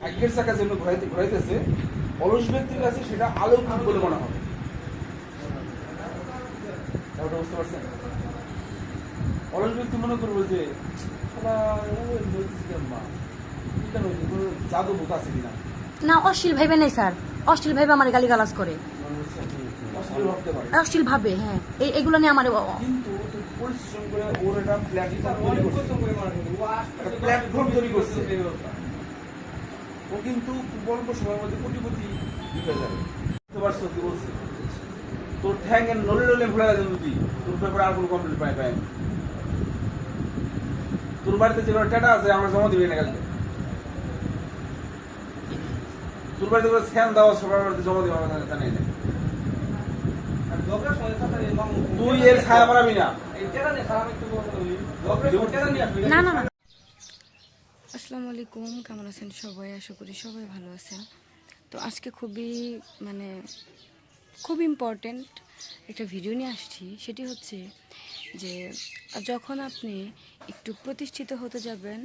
ভাগ্যের চাকা যেন ঘোরাইতে ঘোরাইতেছে অলস ব্যক্তির কাছে সেটা আলৌকিক বলে মনে হবে বুঝতে পারছেন? অলস ব্যক্তি মনে করব যে শালা, ও না অশ্লীল ভাইবে নেই স্যার। অশ্লীল ভাইবে আমার গালি গালাজ করে। অশ্লীল ভাবে হ্যাঁ। এগুলো নিয়ে আমার ও কিন্তু অল্প সময়ের মধ্যে কোটিপতি হয়ে যাবে। বুঝতে কি বলছি? তোর ঠ্যাং নলে নলে ভুলে গেছে যদি তোর ব্যাপারে আর কোনো কমপ্লেন পাই পাই তোর বাড়িতে যে টাটা আছে আমরা জমা দিবি না কালকে। তোর বাড়িতে করে স্ক্যান দেওয়া সবার বাড়িতে জমা জানি না তুই এর ছায়া পারাবি না। না না না। আসসালামু আলাইকুম কেমন আছেন সবাই? আশা করি সবাই ভালো আছেন। তো আজকে খুবই মানে খুব ইম্পর্টেন্ট একটা ভিডিও নিয়ে আসছি। সেটি হচ্ছে যে যখন আপনি একটু প্রতিষ্ঠিত হতে যাবেন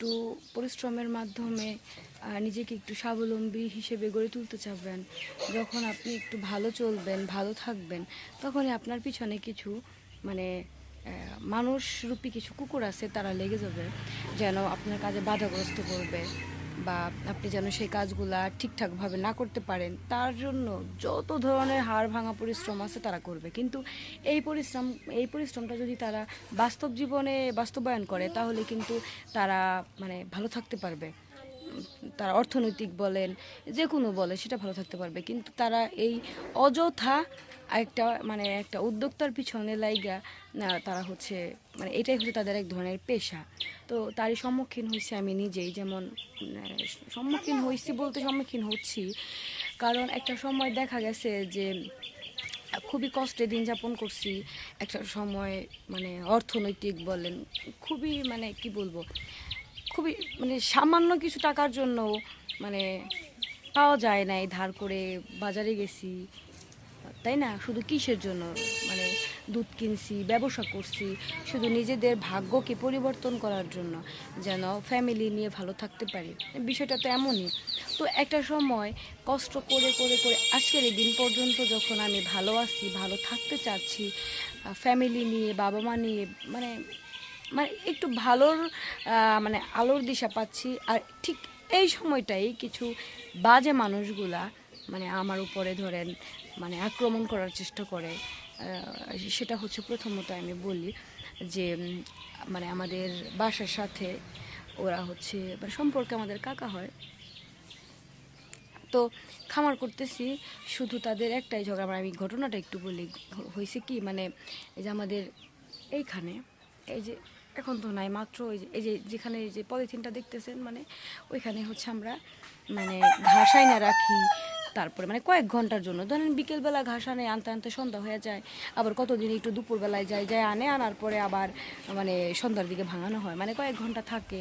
একটু পরিশ্রমের মাধ্যমে নিজেকে একটু স্বাবলম্বী হিসেবে গড়ে তুলতে চাবেন। যখন আপনি একটু ভালো চলবেন, ভালো থাকবেন তখনই আপনার পিছনে কিছু মানে মানুষরূপী কিছু কুকুর আছে, তারা লেগে যাবে, যেন আপনার কাজে বাধাগ্রস্ত করবে। বা আপনি যেন সেই কাজগুলা ঠিকঠাকভাবে না করতে পারেন, তার জন্য যত ধরনের হাড় ভাঙা পরিশ্রম আছে তারা করবে। কিন্তু এই পরিশ্রম, এই পরিশ্রমটা যদি তারা বাস্তব জীবনে বাস্তবায়ন করে, তাহলে কিন্তু তারা মানে ভালো থাকতে পারবে। তারা অর্থনৈতিক বলেন যে কোনো বলে সেটা ভালো থাকতে পারবে। কিন্তু তারা এই অযথা একটা মানে একটা উদ্যোক্তার পিছনে লাইগা তারা হচ্ছে মানে এটাই হচ্ছে তাদের এক ধরনের পেশা। তো তারই সম্মুখীন হয়েছি আমি নিজেই, যেমন সম্মুখীন হয়েছি বলতে সম্মুখীন হচ্ছি। কারণ একটা সময় দেখা গেছে যে, খুবই কষ্টে দিন যাপন করছি। একটা সময় মানে অর্থনৈতিক বলেন, খুবই মানে কি বলব, খুবই মানে সামান্য কিছু টাকার জন্য মানে পাওয়া যায় নাই, ধার করে বাজারে গেছি। তাই না? শুধু কিসের জন্য? মানে দুধ কিনছি, ব্যবসা করছি, শুধু নিজেদের ভাগ্যকে পরিবর্তন করার জন্য যেন ফ্যামিলি নিয়ে ভালো থাকতে পারি। বিষয়টা তো এমনই। তো একটা সময় কষ্ট করে করে করে আজকের এই দিন পর্যন্ত যখন আমি ভালো আছি, ভালো থাকতে চাচ্ছি ফ্যামিলি নিয়ে বাবা মা নিয়ে মানে মানে একটু ভালোর মানে আলোর দিশা পাচ্ছি, আর ঠিক এই সময়টাই কিছু বাজে মানুষগুলা মানে আমার উপরে ধরেন মানে আক্রমণ করার চেষ্টা করে সেটা হচ্ছে প্রথমত আমি বলি যে মানে আমাদের বাসার সাথে ওরা হচ্ছে মানে সম্পর্কে আমাদের কাকা হয়। তো খামার করতেছি, শুধু তাদের একটাই ঝগড়া মানে আমি ঘটনাটা একটু বলি হয়েছে কি মানে এই যে আমাদের এইখানে, এই যে এখন তো নাই মাত্র ওই যে, এই যে যেখানে যে পলিথিনটা দেখতেছেন মানে ওইখানে হচ্ছে আমরা মানে ঘাস না রাখি তারপরে মানে কয়েক ঘণ্টার জন্য। ধরেন বিকেলবেলা ঘাস আনে, আনতে আনতে সন্ধ্যা হয়ে যায়। আবার কতদিন একটু দুপুরবেলায় যায় যায় আনে, আনার পরে আবার মানে সন্ধ্যার দিকে ভাঙানো হয়। মানে কয়েক ঘণ্টা থাকে।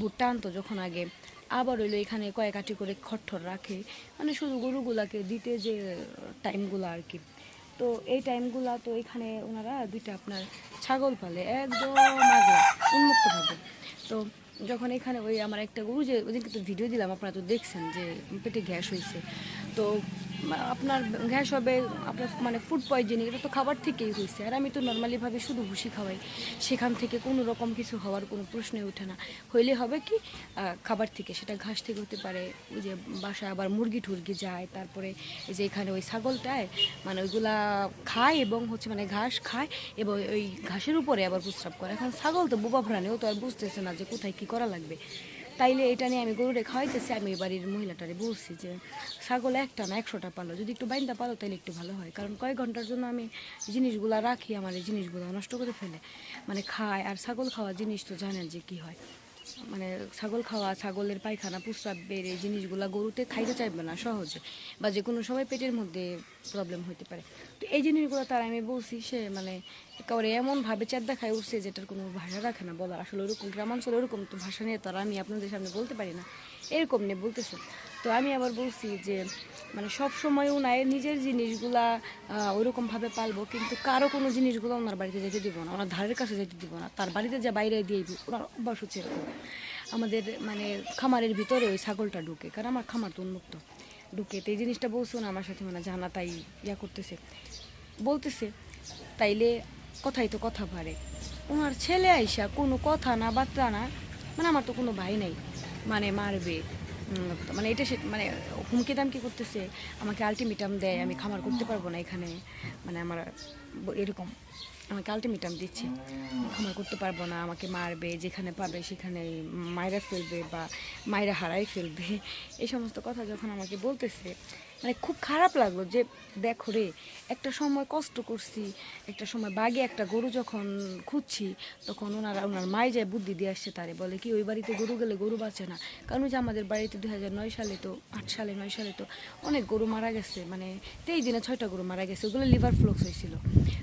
ভুট্টা আনতো যখন আগে। আবার হইল এখানে কয়েক আটি করে খট্টর রাখে। মানে শুধু গরুগুলাকে দিতে যে টাইমগুলো আর কি। তো এই টাইমগুলা তো এখানে ওনারা দুইটা আপনার ছাগল পালে, একদম আগলা উন্মুক্তভাবে তো যখন এখানে ওই আমার একটা গরু যে, ওদিনকে তো ভিডিও দিলাম, আপনারা তো দেখছেন যে পেটে গ্যাস হয়েছে তো, আপনার গ্যাস হবে, আপনার মানে ফুড পয়জনিং এটা তো খাবার থেকেই হয়েছে। আর আমি তো নর্মালিভাবে শুধু ভুসি খাওয়াই। সেখান থেকে কোনো রকম কিছু হওয়ার কোনো প্রশ্নই ওঠে না। হইলে হবে কি খাবার থেকে, সেটা ঘাস থেকে হতে পারে, ওই যে বাসায় আবার মুরগি টুরগি যায়, তারপরে যে এখানে ওই ছাগলটায় মানে ওইগুলা খায় এবং হচ্ছে মানে ঘাস খায়, এবং ওই ঘাসের উপরে আবার প্রস্রাব করে। এখন ছাগল তো বোবা প্রাণী, ও তো আর বুঝতেছে না যে কোথায় কি করা লাগবে। তাইলে এটা নিয়ে আমি গরু গরুরে খাওয়াইতেছি, আমি বাড়ির মহিলাটারে বলছি যে, ছাগল একটা না একশোটা পালো। যদি একটু বাইন্দা পালো তাহলে একটু ভালো হয়। কারণ কয়েক ঘণ্টার জন্য আমি জিনিসগুলা রাখি, আমার এই জিনিসগুলো নষ্ট করে ফেলে। মানে খায় আর ছাগল খাওয়া জিনিস তো জানেন যে কি হয়। মানে ছাগল খাওয়া, ছাগলের পায়খানা প্রস্রাব বেড়ে জিনিসগুলা গরুতে খাইতে চাইবে না সহজে বা যে কোনো সময় পেটের মধ্যে প্রবলেম হইতে পারে। তো এই জিনিসগুলো তার আমি বলছি, সে মানে একেবারে এমনভাবে চার দেখায় উঠছে যেটার কোনো ভাষা রাখে না, বলার আসলে ওরকম, গ্রামাঞ্চলে ওরকম তো ভাষা নিয়ে তারা আমি আপনাদের সামনে বলতে পারি না। এরকম নিয়ে বলতেছে। তো আমি আবার বলছি যে মানে সব সময় ওনার নিজের জিনিসগুলা ওইরকমভাবে পালবো, কিন্তু কারও কোনো জিনিসগুলো ওনার বাড়িতে যেতে দিব না, ওনার ধারের কাছে যেতে দিব না, তার বাড়িতে যা বাইরে দিয়ে দিব ওনার অভ্যাস হচ্ছে আমাদের মানে খামারের ভিতরে ওই ছাগলটা ঢুকে, কারণ আমার খামার তো উন্মুক্ত, ঢুকে, তো এই জিনিসটা বলছো না আমার সাথে মানে জানা তাই ইয়া করতেছে। বলতেছে, তাইলে কথাই তো কথা পারে ওনার ছেলে আইসা কোনো কথা না বার্তা না মানে আমার তো কোনো ভাই নাই মানে মারবে মানে এটা মানে হুমকি দাম কি করতেছে? আমাকে আলটিমেটাম দেয়, আমি খামার করতে পারব না এখানে। মানে আমার এরকম, আমাকে আলটিমেটাম দিচ্ছে। খামার করতে পারব না, আমাকে মারবে, যেখানে পাবে সেখানে মায়েরা ফেলবে বা মায়েরা হারাই ফেলবে। এই সমস্ত কথা যখন আমাকে বলতেছে মানে খুব খারাপ লাগল যে, দেখো রে, একটা সময় কষ্ট করছি, একটা সময় বাগে একটা গরু যখন খুঁজছি, তখন ওনারা, ওনার মাই যায় বুদ্ধি দিয়ে আসছে তারে, বলে কি ওই বাড়িতে গরু গেলে গরু বাঁচে না। কারণ যে আমাদের বাড়িতে হাজার নয় সালে তো, আট সালে, নয় সালে তো অনেক গরু মারা গেছে মানে তেইশ দিনে ছয়টা গরু মারা গেছে, ওগুলো লিভার ফ্লক্স হয়েছিল।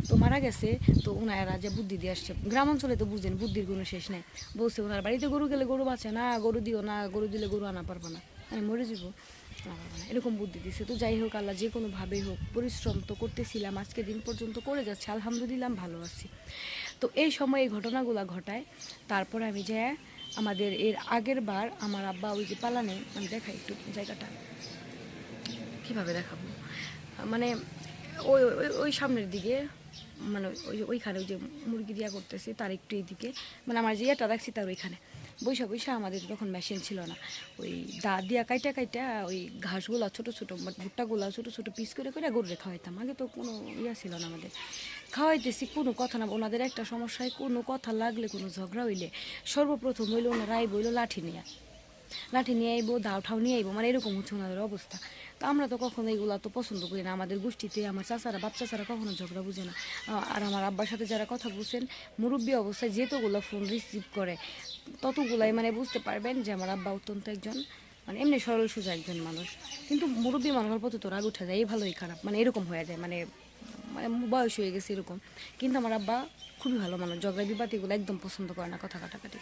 তো মারা গেছে, তো ওনারা যে বুদ্ধি দিয়ে আসছে, গ্রাম অঞ্চলে তো বুঝেন, বুদ্ধির কোনো শেষ নেই। বলছে ওনার বাড়িতে গরু গেলে গরু বাঁচে না, গরু দিও না, গরু দিলে গরু আনা পারব না। মানে মরে যাব। না, এরকম বুদ্ধি দিছে। তো যাই হোক আল্লাহ যে কোনোভাবেই হোক পরিশ্রম তো করতেছিলাম আজকে দিন পর্যন্ত করে যাচ্ছে আলহামদুলিল্লাহ ভালো আছি। তো এই সময় এই ঘটনাগুলো ঘটায় তারপর আমি যে আমাদের এর আগের বার আমার আব্বা ওই যে পালানে আমি দেখাই একটু জায়গাটা। কীভাবে দেখাবো? মানে ওই ওই- ওই সামনের দিকে মানে ওই ওইখানে ওই যে মুরগি দিয়া করতেছে তার একটু এইদিকে। মানে আমার যে ইয়েটা রাখছি তার ওইখানে। বৈশা বৈশা আমাদের তখন মেশিন ছিল না। ওই দা দিয়া কাইটা কাইটা ওই ঘাসগুলো ছোট ছোটো ভুট্টাগুলো ভুট্টাগুলা ছোট ছোট পিস করে করে গরুরে খাওয়াইতাম। আগে তো কোনো ইয়া ছিল না আমাদের। খাওয়াইতেছি কোনো কথা না, ওনাদের একটা সমস্যায় কোনো কথা লাগলে কোনো ঝগড়া হইলে সর্বপ্রথম হইল ওনার রায় বইল লাঠি নিয়ে। লাঠি নিয়ে আইবো, দাও ঠাও নিয়ে আইবো মানে এরকম হচ্ছে ওনাদের অবস্থা। তো আমরা তো কখনো এগুলো তো পছন্দ করি না। আমাদের গোষ্ঠীতে আমার চাচারা বাচ্চা চাচারা কখনো ঝগড়া বুঝে না। আর আমার আব্বার সাথে যারা কথা বুঝছেন মুরব্বী অবস্থায় যেতগুলো ফোন রিসিভ করে, ততগুলাই মানে বুঝতে পারবেন যে আমার আব্বা অত্যন্ত একজন মানে এমনি সরল সোজা একজন মানুষ। কিন্তু মুরব্বী মানুষের প্রতি তো রাগ উঠে যায়, এই ভালোই খারাপ মানে এরকম হয়ে যায় মানে মানে বয়স হয়ে গেছে এরকম। কিন্তু আমার আব্বা খুবই ভালো মানুষ, ঝগড়া বিবাদ এগুলো একদম পছন্দ করে না, কথা কাটাকাটি।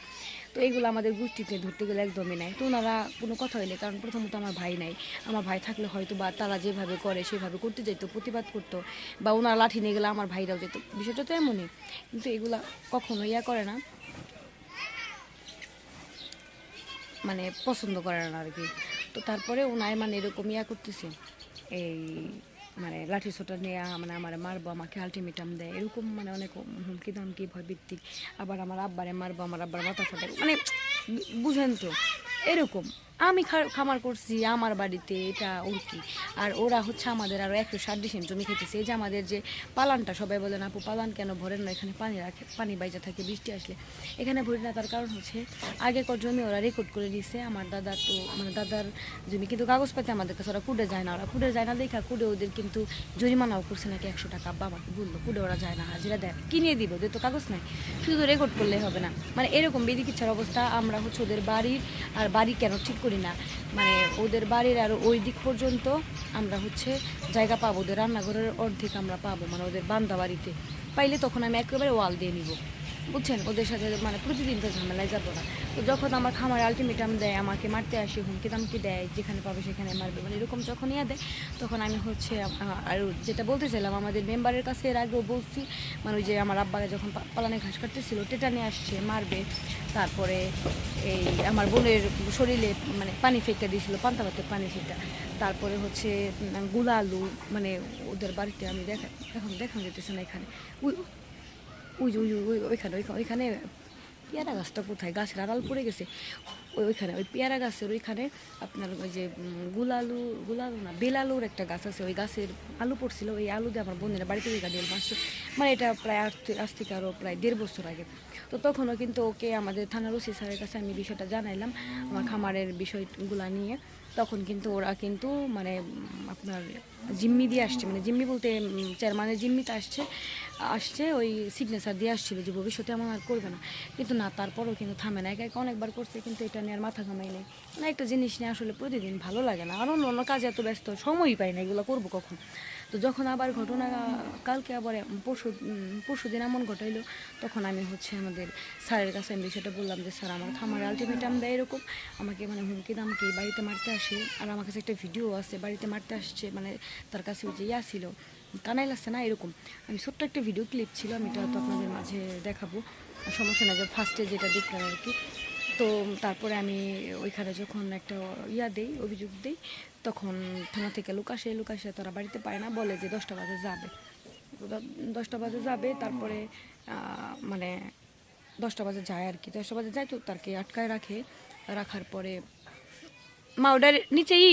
তো এইগুলো আমাদের গোষ্ঠীতে ধরতে গেলে একদমই নাই। তো ওনারা কোনো কথা হইলে কারণ প্রথমত আমার ভাই নাই। আমার ভাই থাকলে হয়তো বা তারা যেভাবে করে, সেভাবে করতে যেত প্রতিবাদ করতো, বা ওনারা লাঠি নিয়ে গেলে আমার ভাইরাও যেত। বিষয়টা তো এমনই, কিন্তু এগুলা কখনো ইয়া করে না। মানে পছন্দ করে না আর কি। তো তারপরে ওনায় মানে এরকম ইয়া করতেছে। এই মানে লাঠি ছোটা নিয়ে মানে আমার মারবো, আমাকে আলটিমেটাম দেয়। এরকম মানে অনেক হুমকি দামকি ভয় ভিত্তিক আবার আমার আব্বারে মারবো, আমার আব্বার মাথা ফাটাবো। মানে বুঝেন তো, এরকম। আমি খামার করছি আমার বাড়িতে, এটা ওর কি আর ওরা হচ্ছে আমাদের আরও একশো ষাট ডিসেম জমি খেতেছে। এই যে আমাদের যে পালানটা, সবাই বলেন আপু, পালান কেন? ভরেন না, এখানে পানি রাখে, পানি বাইজা থাকে, বৃষ্টি আসলে। এখানে ভরি না, তার কারণ হচ্ছে আগেকার জমি ওরা রেকর্ড করে দিছে। আমার দাদা তো মানে দাদার জমি কিন্তু কাগজপাতি আমাদের কাছে, ওরা কুড়ে যায় না। ওরা কুড়ে যায় না দেখা, কুড়ে ওদের কিন্তু জরিমানাও করছে নাকি একশো টাকা। আমাকে বলল, কুড়ে ওরা যায় না, হাজিরা দেয় কিনে দিব, ওদের তো কাগজ নাই। শুধু রেকর্ড করলে হবে না। মানে এরকম বেদিকিচ্ছার অবস্থা, আমরা হচ্ছে ওদের বাড়ির, আর বাড়ি কেন ঠিক করি না। মানে ওদের বাড়ির আর ওই দিক পর্যন্ত আমরা হচ্ছে জায়গা পাবো। ওদের রান্নাঘরের অর্ধেক আমরা পাবো। মানে ওদের বান্দা বাড়িতে। পাইলে তখন আমি একেবারে ওয়াল দিয়ে নিব। বুঝছেন? ওদের সাথে মানে প্রতিদিন তো ঝামেলায় যাব না। তো যখন আমার খামার আলটিমেটাম দেয়, আমাকে মারতে আসে, হুমকি দামকি দেয়, যেখানে পাবে সেখানে মারবে মানে এরকম যখন ইয়ে দেয়, তখন আমি হচ্ছে আর যেটা বলতেছিলাম আমাদের মেম্বারের কাছে এর আগেও বলছি মানে ওই যে আমার আব্বারা যখন পালানে ঘাস কাটতেছিল, টেটা নিয়ে আসছে, মারবে। তারপরে এই আমার বোনের শরীরে মানে পানি ফেঁকে দিয়েছিল পান্তা ভাতের পানি সেটা। তারপরে হচ্ছে গুলা আলু মানে ওদের বাড়িতে আমি দেখা, এখন দেখানো যেতেছে না এখানে। ওই যে, ওই ওই ওইখানে ওইখানে ওইখানে পেয়ারা গাছটা কোথায়? গাছের আড়াল পড়ে গেছে। ওই ওইখানে, ওই পেয়ারা গাছের ওইখানে আপনার ওই যে গুলালু গুলালু না, বেলালুর একটা গাছ আছে। ওই গাছের আলু পড়ছিল। ওই আলু দিয়ে আমার বোনের বাড়িতে ওই গাড়ি মারছে মানে এটা প্রায় থে- আজ থেকে আরও প্রায় দেড় বছর আগে। তো তখনও কিন্তু ওকে আমাদের থানার ওসি স্যারের কাছে আমি বিষয়টা জানাইলাম, আমার খামারের বিষয়গুলো নিয়ে। তখন কিন্তু ওরা কিন্তু মানে আপনার জিম্মি দিয়ে আসছে। মানে জিম্মি বলতে চেয়ারম্যানের জিম্মিতে আসছে আসছে, ওই সিগনেচার দিয়ে আসছিল যে ভবিষ্যতে আমার আর করবে না। কিন্তু না, তারপরও কিন্তু থামে না। একা একা অনেকবার করছে, কিন্তু এটা নিয়ে আর মাথা ঘামাই নেই। মানে একটা জিনিস নিয়ে আসলে প্রতিদিন ভালো লাগে না। আর অন্য অন্য কাজে এত ব্যস্ত, সময়ই পাই না এগুলো করব কখন। তো যখন আবার ঘটনা, কালকে আবার পরশু পরশু দিন এমন ঘটাইলো, তখন আমি হচ্ছে আমাদের স্যারের কাছে আমি বিষয়টা বললাম যে, স্যার, আমার খামার আলটিমেটাম দেয় এরকম, আমাকে মানে হুমকি দামকি বাড়িতে মারতে আসে? আর আমার কাছে একটা ভিডিও আছে, বাড়িতে মারতে আসছে মানে তার কাছে ওই যে ইয়া ছিল কানাই লাগছে না এরকম? আমি ছোট্ট একটা ভিডিও ক্লিপ ছিল, আমি এটা তো আপনাদের মাঝে দেখাবো। সমস্যা না যে ফার্স্টে যেটা দেখলাম আর কি তো তারপরে আমি ওইখানে যখন একটা ইয়া দেই, অভিযোগ দিই, তখন থানা থেকে লোক আসে লোক আসে তারা বাড়িতে পায় না, বলে যে দশটা বাজে যাবে। দশটা বাজে যাবে, তারপরে মানে দশটা বাজে যায় আর কি। দশটা বাজে যায় তো তারকে আটকায় রাখে, রাখার পরে মা ওটার নিচেই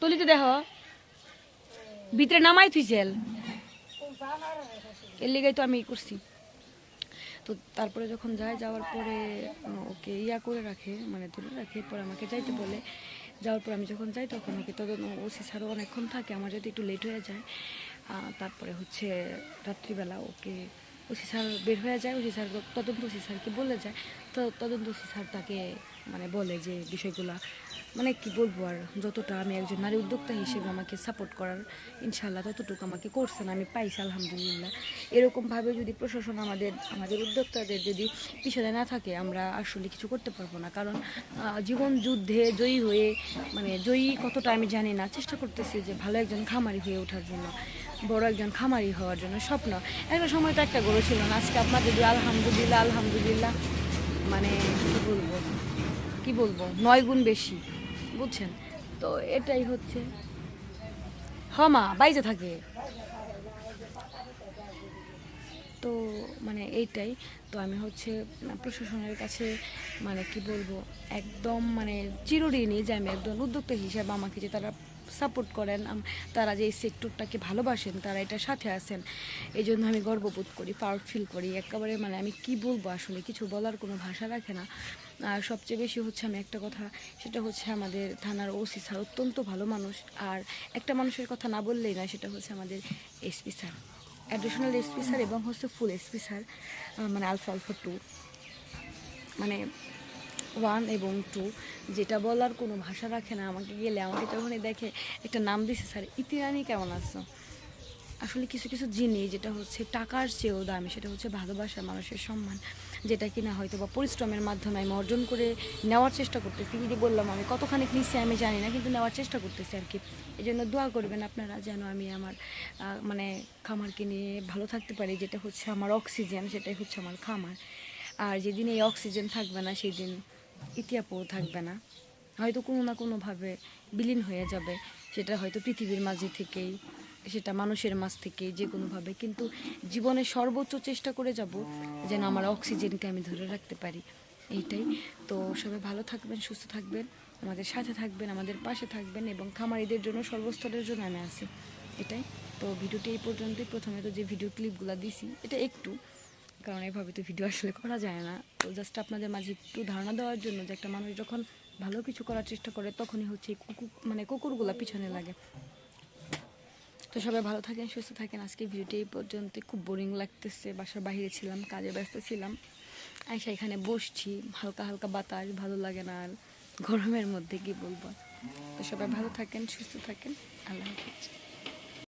তলিতে দেহ, ভিতরে নামাই তুই জেল। এর লিগাই তো আমি করছি। তো তারপরে যখন যায় যাওয়ার পরে ওকে ইয়া করে রাখে মানে ধরে রাখে পরে আমাকে যাইতে বলে। যাওয়ার পর আমি যখন যাই তখন ওকে, তখন ওসি স্যারও অনেকক্ষণ থাকে, আমার যদি একটু লেট হয়ে যায়। তারপরে হচ্ছে রাত্রিবেলা ওকে ওসি স্যার বের হয়ে যায় ওসি স্যার তদন্ত ওসি স্যারকে বলে যায়। তো তদন্ত ওসি স্যার তাকে মানে বলে যে বিষয়গুলা মানে কি বলব আর, যতটা আমি একজন নারী উদ্যোক্তা হিসেবে আমাকে সাপোর্ট করার ইনশাল্লাহ ততটুকু আমাকে করছেন, আমি পাইছি আলহামদুলিল্লাহ। এরকমভাবে যদি প্রশাসন আমাদের আমাদের উদ্যোক্তাদের যদি পিছনে না থাকে, আমরা আসলে কিছু করতে পারব না। কারণ জীবন যুদ্ধে জয়ী হয়ে মানে জয়ী কতটা আমি জানি না, চেষ্টা করতেছি যে ভালো একজন খামারি হয়ে ওঠার জন্য, বড় একজন খামারি হওয়ার জন্য স্বপ্ন। একটা সময় তো একটা গরু ছিল না, আজকে আপনার যদি আলহামদুলিল্লাহ আলহামদুলিল্লাহ মানে কী বলব, কি বলব, নয় গুণ বেশি। বুঝছেন? তো এটাই হচ্ছে। হ মা, বাইজে থাকে। তো মানে এইটাই। তো আমি হচ্ছে প্রশাসনের কাছে মানে কি বলব, একদম মানে চিরঋণী যে আমি একজন উদ্যোক্তা হিসাবে আমাকে যে তারা সাপোর্ট করেন তারা যে এই সেক্টরটাকে ভালোবাসেন, তারা এটার সাথে আছেন। এই জন্য আমি গর্ববোধ করি প্রাউড ফিল করি। একেবারে মানে আমি কি বলব আসলে, কিছু বলার কোনো ভাষা রাখে না। আর সবচেয়ে বেশি হচ্ছে আমি একটা কথা, সেটা হচ্ছে আমাদের থানার ওসি স্যার অত্যন্ত ভালো মানুষ। আর একটা মানুষের কথা না বললেই না সেটা হচ্ছে আমাদের SP sir. Additional SP sir এবং হচ্ছে ফুল এসপি স্যার মানে আলফা আলফা টু মানে ওয়ান এবং টু যেটা বলার কোনো ভাষা রাখে না। আমাকে গেলে আমাকে যখনই দেখে, একটা নাম দিছে, স্যার, ইতিরানি কেমন আছো? আসলে কিছু কিছু জিনিস যেটা হচ্ছে টাকার চেয়েও দামি, সেটা হচ্ছে ভালোবাসা মানুষের সম্মান, যেটা কিনা হয়তো বা পরিশ্রমের মাধ্যমে আমি অর্জন করে নেওয়ার চেষ্টা করতেছি। যদি বললাম আমি কতখানি নিচ্ছি আমি জানি না, কিন্তু নেওয়ার চেষ্টা করতেছি আর কি এই জন্য দোয়া করবেন আপনারা যেন আমি আমার মানে খামারকে নিয়ে ভালো থাকতে পারি, যেটা হচ্ছে আমার অক্সিজেন, সেটাই হচ্ছে আমার খামার। আর যেদিন এই অক্সিজেন থাকবে না সেই দিন ইতিহাপও থাকবে না। হয়তো কোনো না কোনোভাবে বিলীন হয়ে যাবে, সেটা হয়তো পৃথিবীর মাঝে থেকেই। সেটা মানুষের মাঝ থেকে যে কোনোভাবে। কিন্তু জীবনে সর্বোচ্চ চেষ্টা করে যাব যেন আমার অক্সিজেনকে আমি ধরে রাখতে পারি। এইটাই। তো সবাই ভালো থাকবেন, সুস্থ থাকবেন, আমাদের সাথে থাকবেন, আমাদের পাশে থাকবেন এবং খামারিদের জন্য সর্বস্তরের জন্য আমি আছি। এটাই। তো ভিডিওটি এই পর্যন্তই। প্রথমে তো যে ভিডিও ক্লিপগুলো দিছি, এটা একটু, কারণ এভাবে তো ভিডিও আসলে করা যায় না। তো জাস্ট আপনাদের মাঝে একটু ধারণা দেওয়ার জন্য যে একটা মানুষ যখন ভালো কিছু করার চেষ্টা করে, তখনই হচ্ছে কুকুর মানে কুকুরগুলা পিছনে লাগে। তো সবাই ভালো থাকেন, সুস্থ থাকেন। আজকে ভিডিওটি এই পর্যন্ত খুব বোরিং লাগতেছে, বাসার বাইরে ছিলাম, কাজে ব্যস্ত ছিলাম। আইসা এখানে বসছি, হালকা হালকা বাতাস, ভালো লাগে না আর গরমের মধ্যে কি বলব? তো সবাই ভালো থাকেন, সুস্থ থাকেন। আল্লাহ হাফিজ।